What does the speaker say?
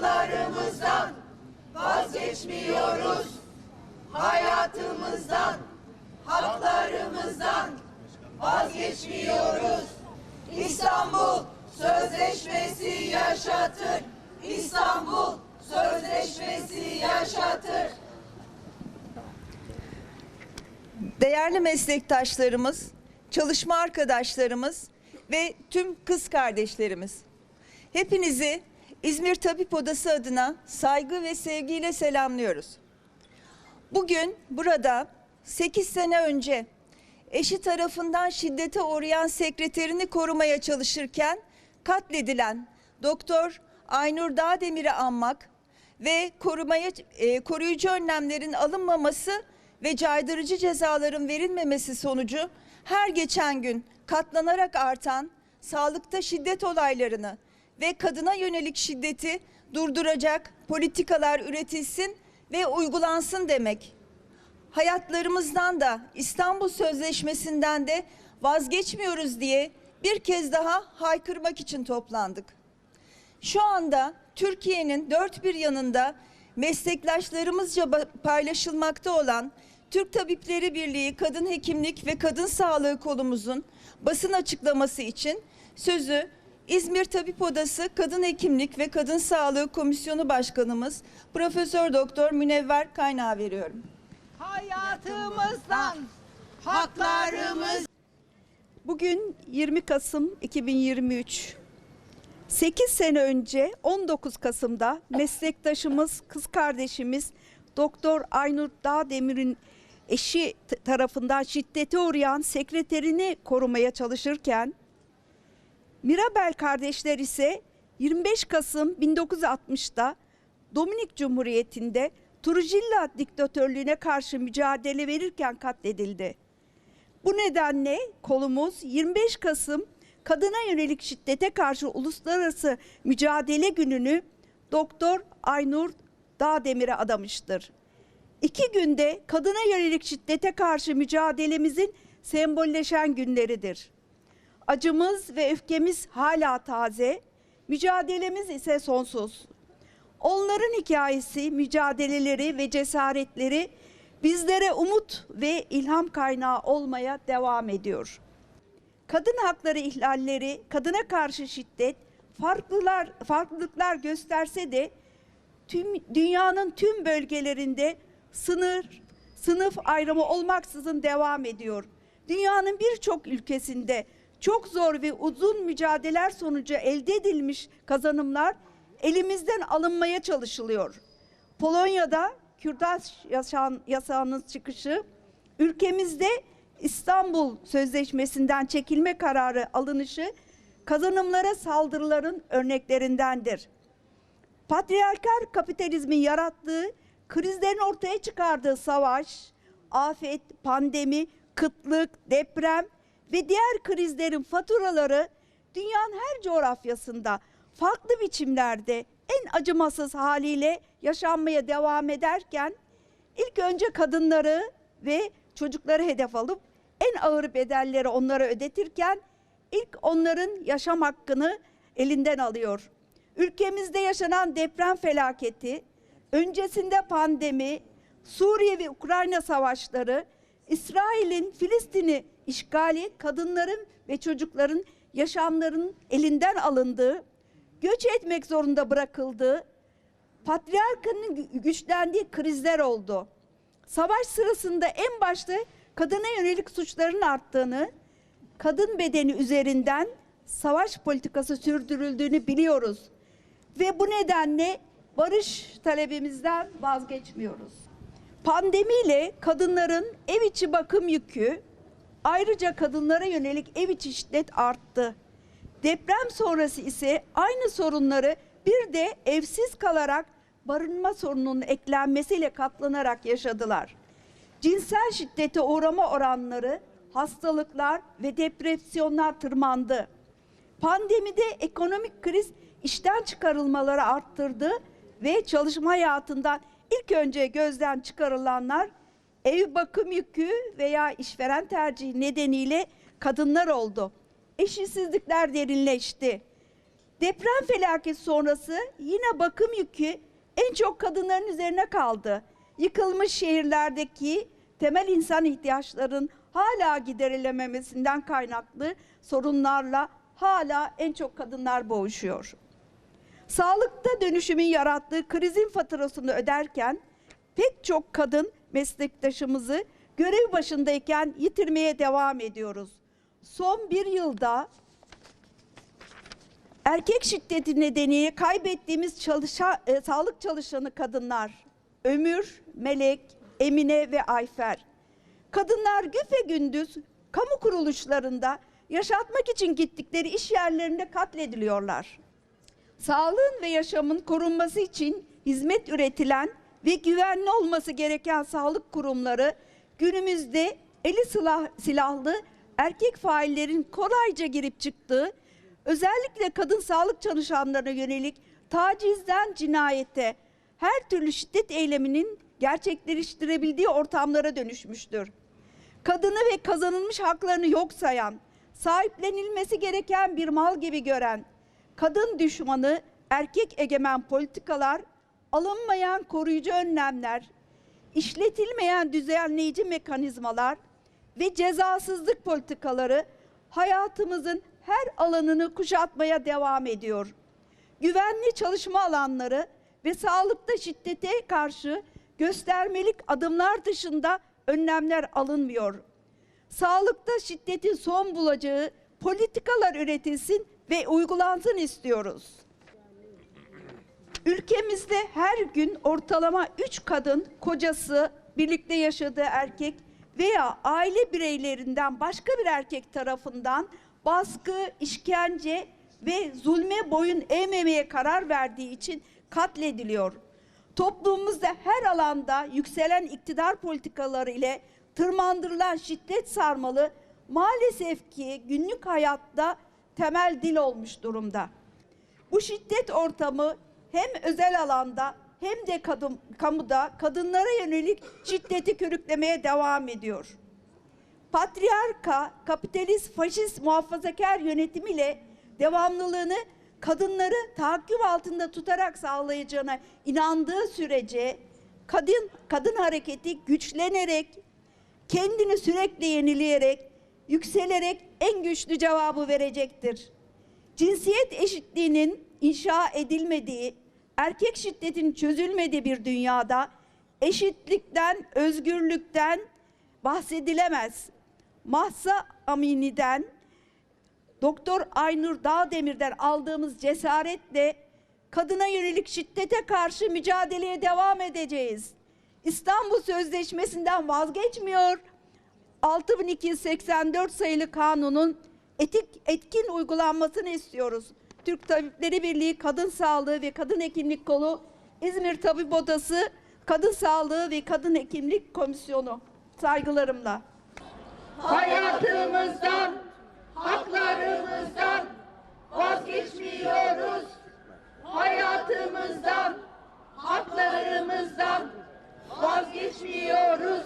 haklarımızdan vazgeçmiyoruz. Hayatımızdan, haklarımızdan vazgeçmiyoruz. İstanbul Sözleşmesi yaşatır. İstanbul Sözleşmesi yaşatır. Değerli meslektaşlarımız, çalışma arkadaşlarımız ve tüm kız kardeşlerimiz. Hepinizi İzmir Tabip Odası adına saygı ve sevgiyle selamlıyoruz. Bugün burada 8 sene önce eşi tarafından şiddete uğrayan sekreterini korumaya çalışırken katledilen Doktor Aynur Dağdemir'i anmak ve korumaya e, koruyucu önlemlerin alınmaması ve caydırıcı cezaların verilmemesi sonucu her geçen gün katlanarak artan sağlıkta şiddet olaylarını ve kadına yönelik şiddeti durduracak politikalar üretilsin ve uygulansın demek hayatlarımızdan da İstanbul Sözleşmesi'nden de vazgeçmiyoruz diye bir kez daha haykırmak için toplandık. Şu anda Türkiye'nin dört bir yanında meslektaşlarımızca paylaşılmakta olan Türk Tabipleri Birliği Kadın Hekimlik ve Kadın Sağlığı kolumuzun basın açıklaması için sözü İzmir Tabip Odası Kadın Hekimlik ve Kadın Sağlığı Komisyonu Başkanımız Profesör Doktor Münevver Kaynağı veriyorum. Hayatımızdan, haklarımız Bugün 20 Kasım 2023. 8 sene önce 19 Kasım'da meslektaşımız, kız kardeşimiz Doktor Aynur Dağdemir'in eşi tarafından şiddete uğrayan sekreterini korumaya çalışırken Mirabel kardeşler ise 25 Kasım 1960'da Dominik Cumhuriyeti'nde Trujillo diktatörlüğüne karşı mücadele verirken katledildi. Bu nedenle kolumuz 25 Kasım kadına yönelik şiddete karşı uluslararası mücadele gününü Doktor Aynur Dağdemir'e adamıştır. İki günde kadına yönelik şiddete karşı mücadelemizin sembolleşen günleridir. Acımız ve öfkemiz hala taze, mücadelemiz ise sonsuz. Onların hikayesi, mücadeleleri ve cesaretleri bizlere umut ve ilham kaynağı olmaya devam ediyor. Kadın hakları ihlalleri, kadına karşı şiddet, farklılar farklılıklar gösterse de tüm dünyanın tüm bölgelerinde sınır, sınıf ayrımı olmaksızın devam ediyor. Dünyanın birçok ülkesinde çok zor ve uzun mücadeleler sonucu elde edilmiş kazanımlar elimizden alınmaya çalışılıyor. Polonya'da yaşan, yasağının çıkışı, ülkemizde İstanbul Sözleşmesi'nden çekilme kararı alınışı kazanımlara saldırıların örneklerindendir. Patriarkal kapitalizmin yarattığı, krizlerin ortaya çıkardığı savaş, afet, pandemi, kıtlık, deprem ve diğer krizlerin faturaları dünyanın her coğrafyasında farklı biçimlerde en acımasız haliyle yaşanmaya devam ederken ilk önce kadınları ve çocukları hedef alıp en ağır bedelleri onlara ödetirken ilk onların yaşam hakkını elinden alıyor. Ülkemizde yaşanan deprem felaketi, öncesinde pandemi, Suriye ve Ukrayna savaşları, İsrail'in Filistin'i işgali, kadınların ve çocukların yaşamlarının elinden alındığı, göç etmek zorunda bırakıldığı, patriarkanın gü- güçlendiği krizler oldu. Savaş sırasında en başta kadına yönelik suçların arttığını, kadın bedeni üzerinden savaş politikası sürdürüldüğünü biliyoruz. Ve bu nedenle barış talebimizden vazgeçmiyoruz. Pandemiyle kadınların ev içi bakım yükü, ayrıca kadınlara yönelik ev içi şiddet arttı. Deprem sonrası ise aynı sorunları bir de evsiz kalarak barınma sorununun eklenmesiyle katlanarak yaşadılar. Cinsel şiddete uğrama oranları, hastalıklar ve depresyonlar tırmandı. Pandemide ekonomik kriz işten çıkarılmaları arttırdı ve çalışma hayatından ilk önce gözden çıkarılanlar ev bakım yükü veya işveren tercihi nedeniyle kadınlar oldu. eşitsizlikler derinleşti. Deprem felaketi sonrası yine bakım yükü en çok kadınların üzerine kaldı. Yıkılmış şehirlerdeki temel insan ihtiyaçların hala giderilememesinden kaynaklı sorunlarla hala en çok kadınlar boğuşuyor. Sağlıkta dönüşümün yarattığı krizin faturasını öderken pek çok kadın meslektaşımızı görev başındayken yitirmeye devam ediyoruz. Son bir yılda erkek şiddeti nedeniyle kaybettiğimiz çalışa, e, sağlık çalışanı kadınlar Ömür, Melek, Emine ve Ayfer. Kadınlar güpe gündüz kamu kuruluşlarında yaşatmak için gittikleri iş yerlerinde katlediliyorlar. Sağlığın ve yaşamın korunması için hizmet üretilen ve güvenli olması gereken sağlık kurumları günümüzde eli silah, silahlı erkek faillerin kolayca girip çıktığı, özellikle kadın sağlık çalışanlarına yönelik tacizden cinayete, her türlü şiddet eyleminin gerçekleştirebildiği ortamlara dönüşmüştür. Kadını ve kazanılmış haklarını yok sayan, sahiplenilmesi gereken bir mal gibi gören, kadın düşmanı, erkek egemen politikalar, alınmayan koruyucu önlemler, işletilmeyen düzenleyici mekanizmalar ve cezasızlık politikaları hayatımızın her alanını kuşatmaya devam ediyor. Güvenli çalışma alanları ve sağlıkta şiddete karşı göstermelik adımlar dışında önlemler alınmıyor. Sağlıkta şiddetin son bulacağı politikalar üretilsin ve uygulansın istiyoruz. Ülkemizde her gün ortalama 3 kadın kocası, birlikte yaşadığı erkek veya aile bireylerinden başka bir erkek tarafından baskı, işkence ve zulme boyun eğmemeye karar verdiği için katlediliyor. Toplumumuzda her alanda yükselen iktidar politikaları ile tırmandırılan şiddet sarmalı maalesef ki günlük hayatta temel dil olmuş durumda. Bu şiddet ortamı hem özel alanda hem de kadın, kamuda kadınlara yönelik şiddeti körüklemeye devam ediyor. Patriarka, kapitalist, faşist, muhafazakar yönetimiyle devamlılığını kadınları tahakküm altında tutarak sağlayacağına inandığı sürece kadın kadın hareketi güçlenerek, kendini sürekli yenileyerek, yükselerek en güçlü cevabı verecektir. Cinsiyet eşitliğinin inşa edilmediği, erkek şiddetin çözülmediği bir dünyada eşitlikten, özgürlükten bahsedilemez. Mahsa Amini'den Doktor Aynur Dağdemir'den aldığımız cesaretle kadına yönelik şiddete karşı mücadeleye devam edeceğiz. İstanbul Sözleşmesi'nden vazgeçmiyor. 6284 sayılı kanunun etik etkin uygulanmasını istiyoruz. Türk Tabipleri Birliği Kadın Sağlığı ve Kadın Hekimlik Kolu İzmir Tabip Odası Kadın Sağlığı ve Kadın Hekimlik Komisyonu saygılarımla. Hayatımızdan, haklarımızdan vazgeçmiyoruz. Hayatımızdan, haklarımızdan vazgeçmiyoruz.